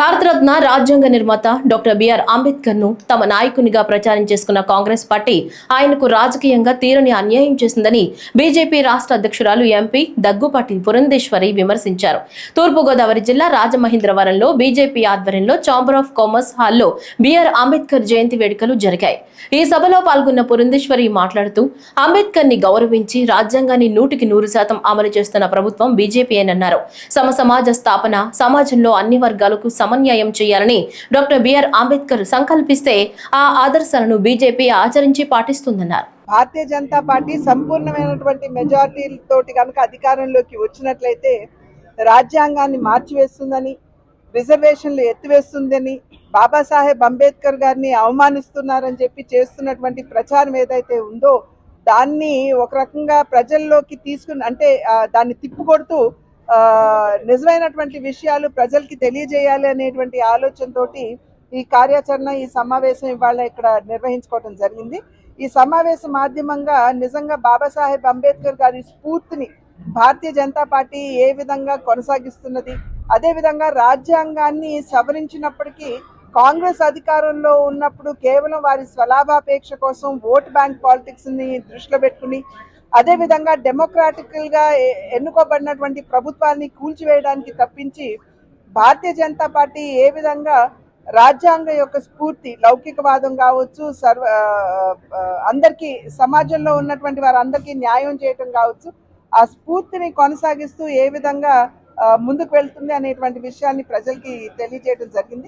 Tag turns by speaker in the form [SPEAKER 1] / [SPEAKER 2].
[SPEAKER 1] భారతరత్న రాజ్యాంగ నిర్మాత doctor BR అంబేద్కర్ను తమ నాయకునిగా ప్రచారం చేసుకున్న కాంగ్రెస్ పార్టీ ఆయనకు రాజకీయంగా తీరని అన్యాయం చేసిందని బీజేపీ రాష్ట్ర అధ్యక్షురాలు ఎంపీ దగ్గుపాటి పురంధేశ్వరి విమర్శించారు. తూర్పుగోదావరి జిల్లా రాజమహేంద్రవరంలో బీజేపీ ఆధ్వర్యంలో ఛాంబర్ ఆఫ్ కామర్స్ హాల్లో బిఆర్ అంబేద్కర్ జయంతి వేడుకలు జరిగాయి. ఈ సభలో పాల్గొన్న పురంధేశ్వరి మాట్లాడుతూ అంబేద్కర్ని గౌరవించి రాజ్యాంగాన్ని నూటికి నూరు శాతం అమలు చేస్తున్న ప్రభుత్వం బీజేపీ అని అన్నారు సమ సమాజ స్థాపన సమాజంలో అన్ని వర్గాలకు సమన్యాయం చేయాలని డాక్టర్ బిఆర్ అంబేద్కర్ సంకల్పిస్తే ఆ ఆదర్శాలను బీజేపీ ఆచరించి పాటిస్తుందన్నారు.
[SPEAKER 2] భారతీయ జనతా పార్టీ సంపూర్ణమైనటువంటి మెజారిటీ తోటి కనుక అధికారంలోకి వచ్చినట్లయితే రాజ్యాంగాన్ని మార్చివేస్తుందని రిజర్వేషన్లు ఎత్తివేస్తుందని బాబాసాహెబ్ అంబేద్కర్ గారిని అవమానిస్తున్నారని చెప్పి చేస్తున్నటువంటి ప్రచారం ఏదైతే ఉందో దాన్ని ఒక రకంగా ప్రజల్లోకి తీసుకుని అంటే దాన్ని తిప్పుకొడుతూ నిజమైనటువంటి విషయాలు ప్రజలకి తెలియజేయాలి అనేటువంటి ఆలోచనతోటి ఈ కార్యాచరణ ఈ సమావేశం ఇవాళ ఇక్కడ నిర్వహించుకోవడం జరిగింది. ఈ సమావేశ మాధ్యమంగా నిజంగా బాబాసాహెబ్ అంబేద్కర్ గారి స్ఫూర్తిని భారతీయ జనతా పార్టీ ఏ విధంగా కొనసాగిస్తున్నది అదేవిధంగా రాజ్యాంగాన్ని సవరించినప్పటికీ కాంగ్రెస్ అధికారంలో ఉన్నప్పుడు కేవలం వారి స్వలాభాపేక్ష కోసం ఓట్ బ్యాంక్ పాలిటిక్స్ని దృష్టిలో పెట్టుకుని అదేవిధంగా డెమోక్రాటికల్గా ఎన్నుకోబడినటువంటి ప్రభుత్వాన్ని కూల్చివేయడానికి తప్పించి భారతీయ జనతా పార్టీ ఏ విధంగా రాజ్యాంగ యొక్క స్ఫూర్తి లౌకికవాదం కావచ్చు సర్వ అందరికీ సమాజంలో ఉన్నటువంటి వారందరికీ న్యాయం చేయటం కావచ్చు ఆ స్ఫూర్తిని కొనసాగిస్తూ ఏ విధంగా ముందుకు వెళ్తుంది అనేటువంటి విషయాన్ని ప్రజలకి తెలియజేయడం జరిగింది.